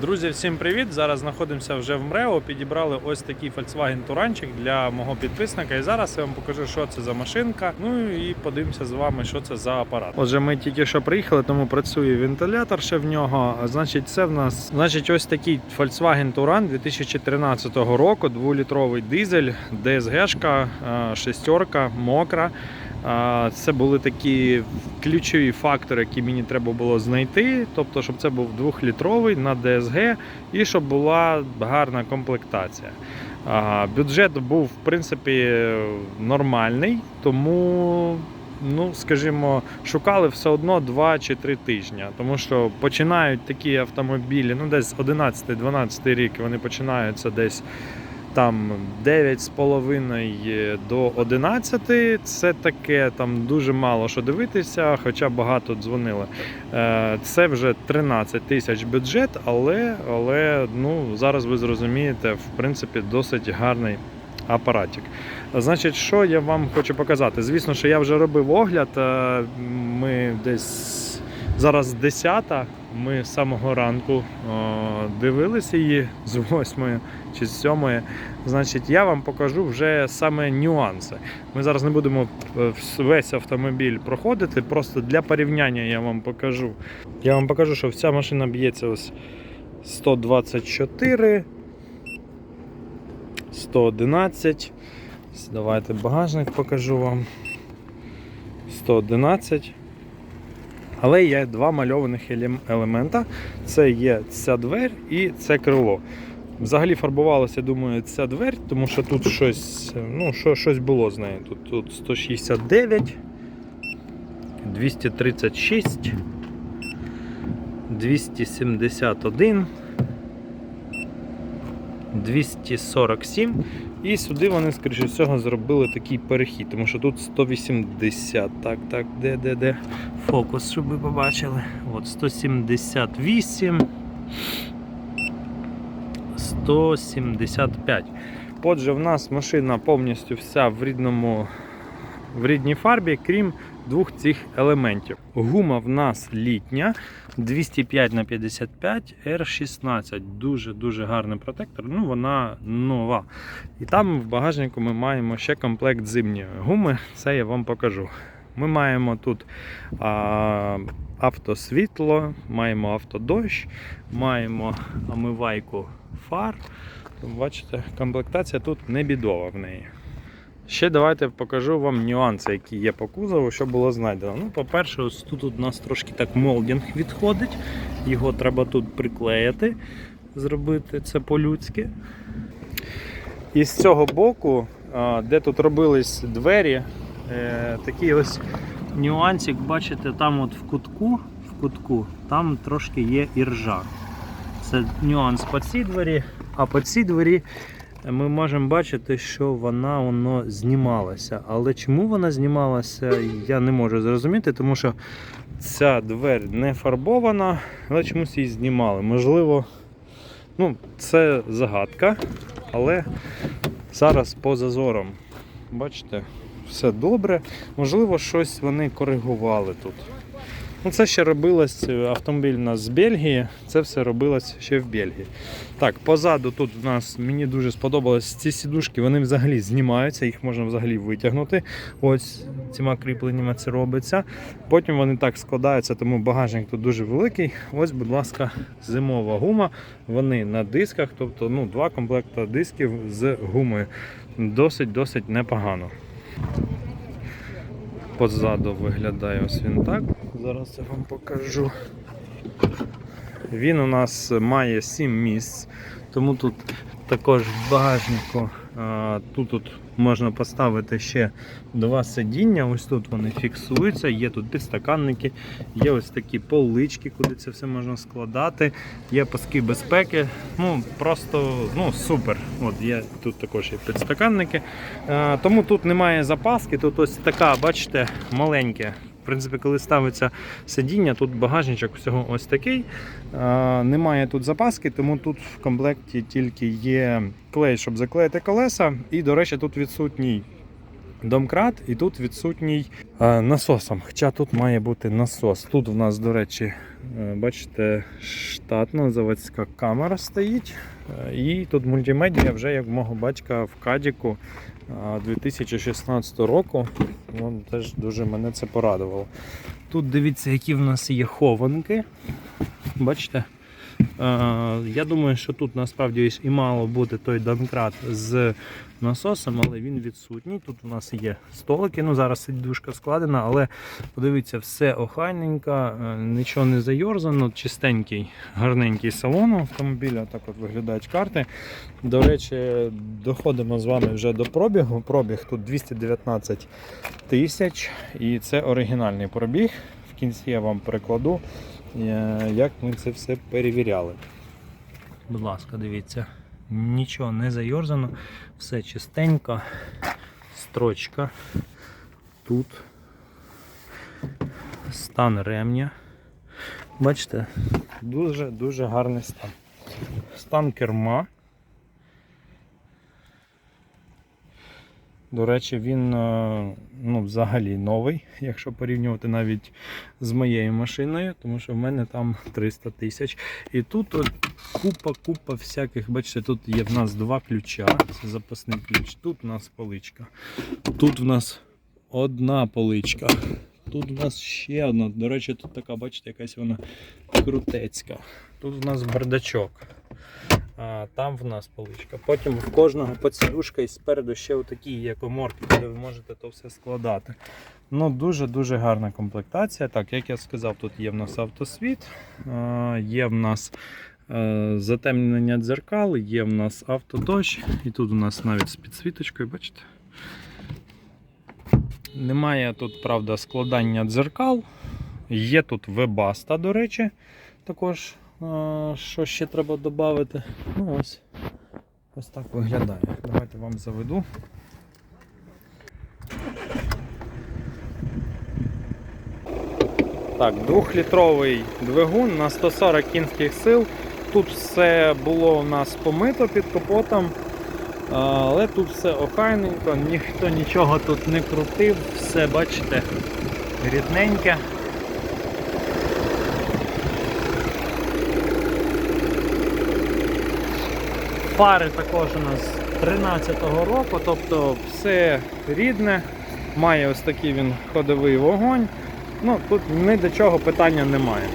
Друзі, всім привіт! Зараз знаходимося вже в МРЕО. Підібрали ось такий Volkswagen Туранчик для мого підписника. І зараз я вам покажу, що це за машинка. Ну і подивимося з вами, що це за апарат. Отже, ми тільки що приїхали, тому працює вентилятор ще в нього. Значить, це в нас значить ось такий Volkswagen Touran 2013 року, 2-літровий дизель, е, шестерка, мокра. Це були такі ключові фактори, які мені треба було знайти. Тобто, щоб це був двохлітровий на DSG і щоб була гарна комплектація. Бюджет був в принципі нормальний, тому. Ну, скажімо, шукали все одно 2 чи 3 тижні, тому що починають такі автомобілі, ну десь 11-12 рік вони починаються десь там 9,5 до 11. Це таке, там дуже мало що дивитися, хоча багато дзвонили. Е, Це вже 13 тисяч бюджет, але, але ну, зараз ви зрозумієте, в принципі, досить гарний апаратик. Значить, що я вам хочу показати? Звісно, що я вже робив огляд. е, Ми десь зараз 10 ми з самого ранку дивилися її з 8 чи з 7. Значить, я вам покажу вже саме нюанси. Ми зараз не будемо е, весь автомобіль проходити, просто для порівняння я вам покажу. Я вам покажу, що вся машина б'ється ось 124, 111. Давайте багажник покажу вам. 111. Але є два мальованих елемента. Це є ця двері і це крило. Взагалі фарбувалося, думаю, ця двері, тому що тут щось, ну, що, щось було з нею. Тут, тут 169, 236, 271, 247. І сюди вони, скоріше всього, зробили такий перехід, тому що тут 180. Так, так, де, де, де. Фокус, щоб ви побачили. От 178. 175. Отже, в нас машина повністю вся в рідному в рідній фарбі, крім двох цих елементів. Гума в нас літня 205 на 55 R16. Дуже-дуже гарний протектор. Ну, вона нова. І там в багажнику ми маємо ще комплект зимньої гуми. Це я вам покажу. Ми маємо тут а, автосвітло, маємо автодощ, маємо омивайку фар. Бачите, комплектація тут не бідова в неї. Ще давайте покажу вам нюанси, які є по кузову, що було знайдено. Ну, по-перше, ось тут у нас трошки так молдінг відходить. Його треба тут приклеїти, зробити це по-людськи. І з цього боку, де тут робились двері, такий ось нюансик, бачите, там от в кутку, в кутку, там трошки є іржа. Це нюанс по цій двері, а по цій двері ми можемо бачити, що вона воно знімалася. Але чому вона знімалася, я не можу зрозуміти, тому що ця двері не фарбована, але чомусь її знімали. Можливо, ну, це загадка, але зараз по зазорам. Бачите, все добре. Можливо, щось вони коригували тут. Ну, це ще робилось е, автомобіль у нас з Бельгії, це все робилось ще в Бельгії. Так, позаду тут у нас мені дуже сподобалось ці сідушки, вони взагалі знімаються, їх можна взагалі витягнути. Ось цими кріпленнями це робиться. Потім вони так складаються, тому багажник тут дуже великий. Ось, будь ласка, зимова гума. Вони на дисках, тобто ну, два комплекти дисків з гумою. Досить-досить непогано. Позаду виглядає ось він так. Зараз я вам покажу. Він у нас має 7 місць, тому тут також в багажнику тут, тут можна поставити ще два сидіння. Ось тут вони фіксуються, є тут підстаканники, є ось такі полички, куди це все можна складати, є паски безпеки. Ну просто ну, супер. От є тут також є підстаканники. Тому тут немає запаски, тут ось така, бачите, маленьке. Принципі, коли ставиться сидіння, тут багажничок всього ось такий. Немає тут запаски, тому тут в комплекті тільки є клей, щоб заклеїти колеса. І, до речі, тут відсутній домкрат, і тут відсутній е, насосом. Хоча тут має бути насос. Тут в нас, до речі, е, бачите, штатна заводська камера стоїть. Е, І тут мультимедіа вже як мого батька в Кадіку е, 2016 року. Вон теж дуже мене це порадувало. Тут дивіться, які в нас є хованки. Бачите? Е, Я думаю, що тут насправді і мало бути той домкрат з насосом, але він відсутній. Тут у нас є столики. Ну зараз сидушка складена, але подивіться, все охайненько, е, нічого не зайорзано, чистенький, гарненький салон автомобіля. Так от виглядають карти. До речі, доходимо з вами вже до пробігу. Пробіг тут 219 тисяч, і це оригінальний пробіг. В кінці я вам перекладу, е, як ми це все перевіряли. Будь ласка, дивіться, нічого не зайорзано, все чистенько, строчка. Тут стан ремня. Бачите, дуже-дуже гарний стан. Стан керма. До речі, він е, ну, взагалі новий, якщо порівнювати навіть з моєю машиною, тому що в мене там 300 тисяч. І тут купа-купа всяких, бачите, тут є в нас два ключа. Це запасний ключ. Тут у нас поличка. Тут в нас одна поличка. Тут у нас ще одна. До речі, тут така, бачите, якась вона крутецька. Тут у нас бардачок. А, там в нас поличка. Потім в кожного поцілушка і спереду ще отакі є коморки, де ви можете то все складати. Ну, дуже-дуже гарна комплектація. Так, як я сказав, тут є в нас автосвіт, є в нас е, затемнення дзеркал, є в нас автодощ, і тут у нас навіть з підсвіточкою, бачите? Немає тут, правда, складання дзеркал. Є тут вебаста, до речі, також. Що ще треба додати? Ну ось. Ось так виглядає. Давайте вам заведу. Так, двохлітровий двигун на 140 кінських сил. Тут все було у нас помито під капотом, але тут все охайненько, ніхто нічого тут не крутив, все бачите, рідненьке. Фари також у нас 13-го року, тобто все рідне, має ось такий він ходовий вогонь. Ну, тут ні до чого питання немає.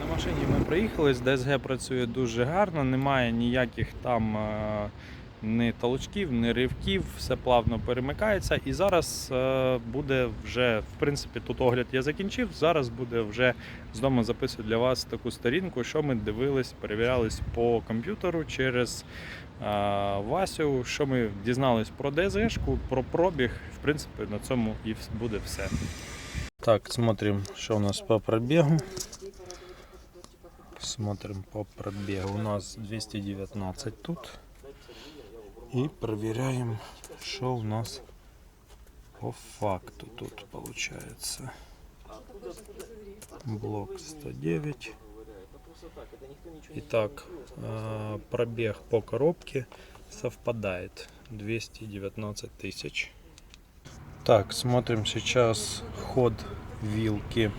На машині ми приїхали, з ДСГ працює дуже гарно, немає ніяких там е, ні толчків, ні ривків, все плавно перемикається. І зараз е, буде вже, в принципі, тут огляд я закінчив. Зараз буде вже з дому записую для вас таку сторінку, що ми дивились, перевірялись по комп'ютеру через е, Васю, що ми дізнались про ДСГшку, про пробіг. В принципі, на цьому і буде все. Так, смотрим, что у нас по пробегу. Смотрим по пробегу. У нас 219 тут. И проверяем, что у нас по факту тут получается. Блок 109. Итак, э, пробег по коробке совпадает. 219 тысяч. Так, смотрим сейчас ход вилки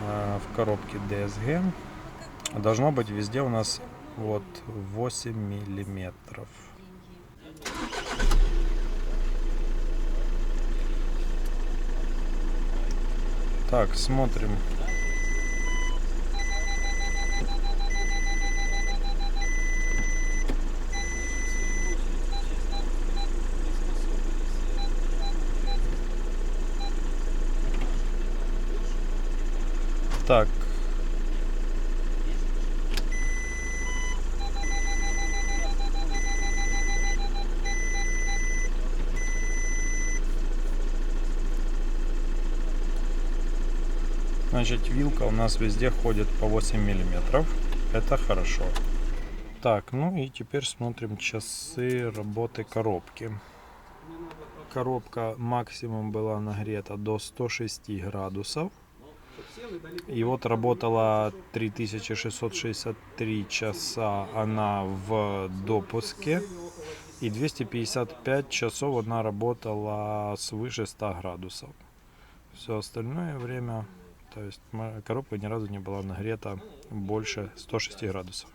э, в коробке DSG. Должно быть везде у нас вот 8 миллиметров. Так, смотрим. Так. Значит, вилка у нас везде ходит по 8 миллиметров. Это хорошо. Так, ну и теперь смотрим часы работы коробки. Коробка максимум была нагрета до 106 градусов. И вот работала 3663 часа она в допуске. И 255 часов она работала свыше 100 градусов. Все остальное время, то есть коробка ни разу не была нагрета больше 106 градусов.